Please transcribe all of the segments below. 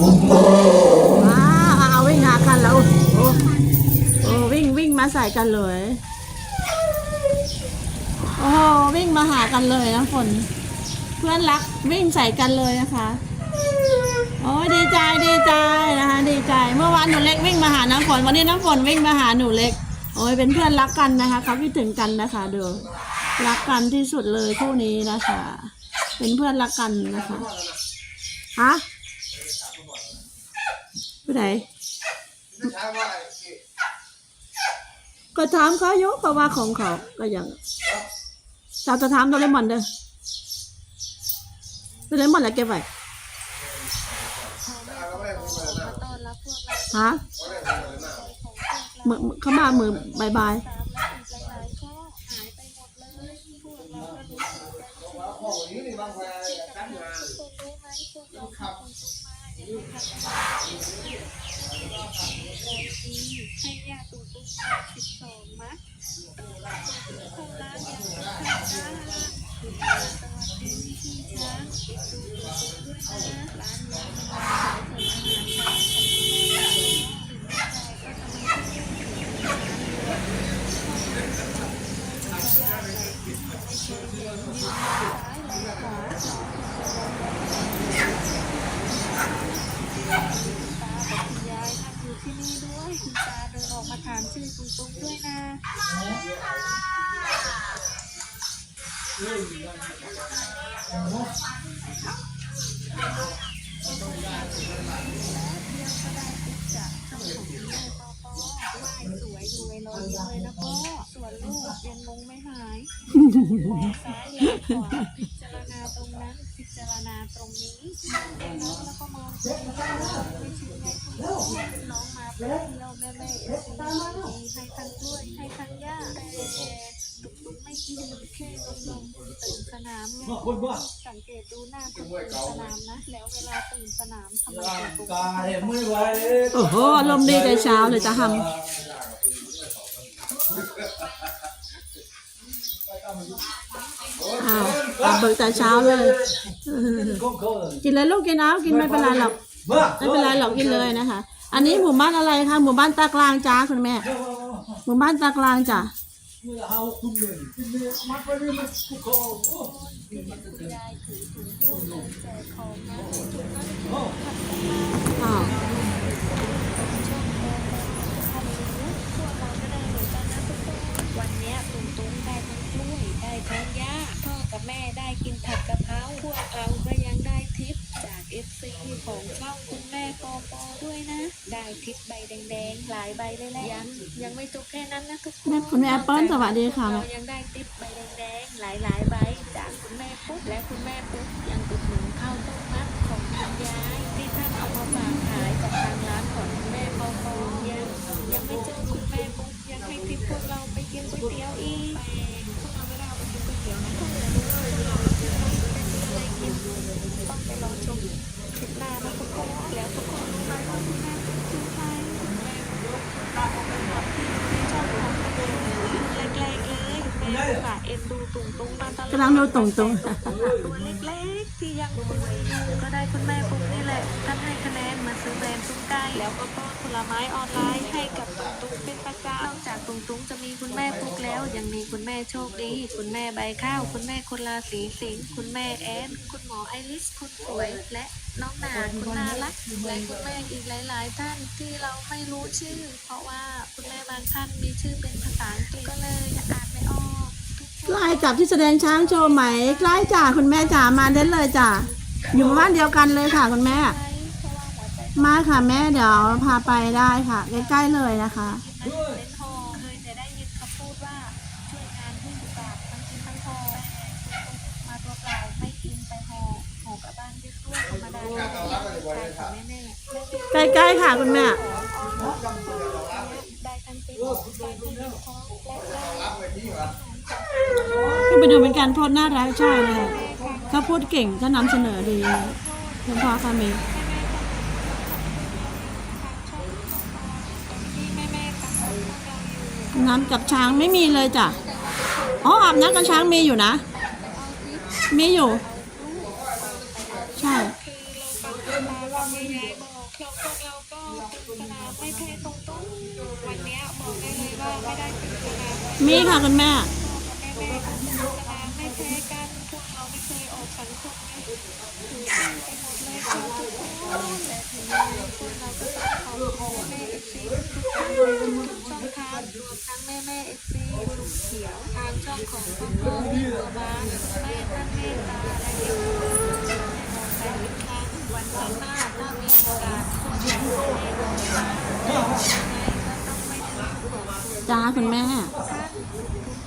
ว้าวเอาวิ่งหากันแล้วโอ้โอ้วิ่งวิ่งมาใส่กันเลยโอ้โหวิ่งมาหากันเลยน้ำฝนเพื่อนรักวิ่งใส่กันเลยนะคะโอ้ยดีใจดีใจนะคะดีใจเมื่อวานหนูเล็กวิ่งมาหาน้ำฝนวันนี้น้ำฝนวิ่งมาหาหนูเล็ก โอ้ยเป็นเพื่อนรักกันนะคะเขาคิดถึงกันนะคะดูรักกันที่สุดเลยคู่นี้นะคะ เป็นเพื่อนรักกันนะคะฮะ ไปไหนก็ถามเขาอยกเพราะว่าของเขาก็ยังเราจะถามโดเรมอนเด้อโดเรมอนแล้วเก็บไว้ต้อนรับพวกเราฮะมือเข้ามามือบายบาย ตามและอีกหลายๆก็หายไปหมดเลยพวกเราก็รู้สึกใจเสียคนรู้ไหมพวกเราทำคนทุกข์มาเดี๋ยวเราทำให้ญาติตุ้งตุ้งมาสิบสองมัดคนร้านยังไม่ทำนะคุณตาสวัสดีพี่ช้างติดดูตุ้งตุ้งด้วยนะร้านนี้มันขายส่งอาหารช้างของคุณแม่ถึงไม่ใจก็ทำให้ ตากับคุณยายนั่งอยู่ที่นี่ด้วยคุณตาเดินออกมา ถามชื่อคุณตุ๊กด้วยนะสวยรวยรอยยิ้มเลยนะพ่อส่วนลูกยังงงไม่หายมองซ้ายเลี้ยวขวาพิจารณาตรงนั้นพิจารณาตรงนี้มองตรงนั้นแล้วก็มองตรงนี้ไม่ชินไงคุณน้องมา เดียวแม่แม่เอฟซีให้ทั้งกล้วยให้ทั้งหญ้าแต่ตุกตุกไม่กินแค่ลมลมตื่นสนามไงสังเกตดูหน้าตื่นสนามนะ แล้วเวลาตื่นสนามทำไมตุกตุกายไม่ไหวโอ้โหอารมณ์ดีแต่เช้าเลยจะทำอ้าวเอาเบิกแต่เช้าเลย กินเลยลูกกินน้ำกินไม่เป็นไรหรอก ไม่เป็นไรหรอกกินเลยนะคะ อันนี้หมู่บ้านอะไรคะหมู่บ้านตากลางจ้าคุณแม่ หมู่บ้านตากลางจ้ะเอาคุณเลยมัดไปนี่มันทุกคนคุณยายถือถุงหิ้วแจกของนะจุดนั้นอ้าวพวกเราก็ได้เหมือขับมาวันนี้ตุ้งตุ้งได้ทั้งกล้วยได้ทั้งหญ้าพ่อกับแม่ได้กินผัดกะเพราพวกเราก็ยังได้ เอฟซีของช่องคุณแม่ปอปอด้วยนะ ได้ทิปใบแดงๆ หลายใบเลยแหละยังยังไม่จบแค่นั้นนะทุกคนแม่คุณแม่แอปเปิ้ลสวัสดีค่ะ เรายังได้ทิปใบแดงๆ หลายๆใบจากคุณแม่ปุ๊บและคุณแม่ปุ๊บยังอุดหนุนข้าวต้มมัดของคุณยายที่ท่านเอามาฝากำลังดูตุ่งตัวเล็กๆที่ยังป่วยอยู่ก็ได้คุณแม่ปุ๊บนี่แหละ ท่านให้คะแนนมาซื้อแบรนด์ตุ้งไก่แล้วก็ป้อนผลไม้ออนไลน์ให้กับตุ้งตุ้งเป็นประจำนอกจากตุ้งตุ้งจะมีคุณแม่ปุ๊กแล้ว ยังมีคุณแม่โชคดี คุณแม่ใบข้าว คุณแม่คนราศีสิงห์คุณแม่แอนคุณหมอไอริสคุณสวยและน้องนาคุณนารักและคุณแม่อีกหลาย ๆ ท่านที่เราไม่รู้ชื่อ เพราะว่าคุณแม่บางท่านมีชื่อเป็นภาษาอังกฤษก็เลยอ่านไม่ออกทุกคน ใกล้กับที่แสดงช้างโชว์ไหมใกล้จ้ะคุณแม่จ๋ามาได้เลยจ้ะอยู่บ้านเดียวกันเลยค่ะ คุณแม่ มาค่ะ แม่เดี๋ยวพาไปได้ค่ะ ใกล้ๆเลยนะคะเล่นทองเคยจะได้ยินคำพูดว่าช่วยงานที่บาททั้งกินทั้งทองมาตัวเปล่าไม่กินไปห่อห่อกลับบ้านด้วยกล้วยธรรมดาใช่ค่ะแม่แม่ใกล้ๆค่ะ คุณแม่ ได้ทั้งติ๊กได้ทั้งติ๊กทองและได้ ก็ไปดูเป็นการโพสน่ารักใช่เลยเขาพูดเก่งเขานำเสนอดีคุณพ่อคะามีน้ำกับช้างไม่มีเลยจ้ะ อ๋ออาบน้ำกับช้างมีอยู่นะ มีอยู่ ใช่มีค่ะคุณแม่ พ่อกับแม่แม่ก็ขึ้นส นามไม่กันพวกเราไม่เคยออกสังคมไงถือไปหมดเลยค่ะทุกคนแต่ถึงยังไงพวกเราก็ต้องขอบคุณแม่เอฟซีทุกคนทุกช่องทางรวมทั้งแม่แม่เอฟซีลุงเขียวทางช่องของพ่อพ่อตัวบ้านแม่ท่านเมตตาและเด็กแน่นอนไปอีกครั้งวันข้างหน้าถ้ามีโอกาสพวกอนค่ะยังไงก็ต้องไม่ลืมขอบคุณ จ้าคุณแม่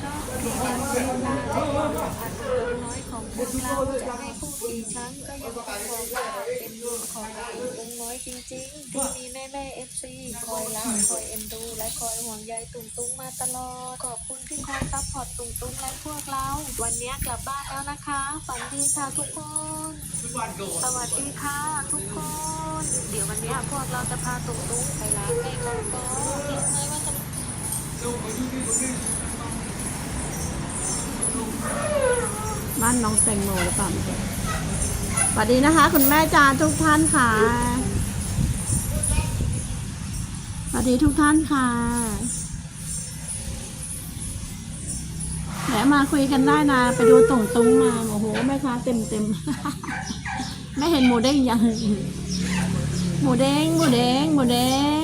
ช่องที่ยังเมตตาและความสัมพันธ์ตัวน้อยของพวกเราจะให้พูดกี่ครั้งก็ยังต้องบอกว่าเป็นบุญของเราองค์น้อยจริงๆที่มีแม่แม่เอฟซีคอยรักคอยเอ็นดู และคอยห่วงใยตุ้งตุ้งมาตลอด ขอบคุณที่คอยซัพพอร์ตตุ้งตุ้งและพวกเรา วันนี้กลับบ้านแล้วนะคะฝันดีค่ะทุกคน สวัสดีค่ะทุกคน เดี๋ยววันนี้พวกเราจะพาตุ้งตุ้งไปร้านแม่กองกองคิดไหมว่า บ้านน้องแตงโมหรือเปล่าสวัสดีนะคะ คุณแม่จานทุกท่านค่ะ สวัสดีทุกท่านค่ะแหมมาคุยกันได้นะ ไปดูต่งตุ้งมา โอ้โห แม่ค้าเต็มเต็มไม่เห็นหมูเด้งยังหมูเด้งหมูเด้งหมูเด้ง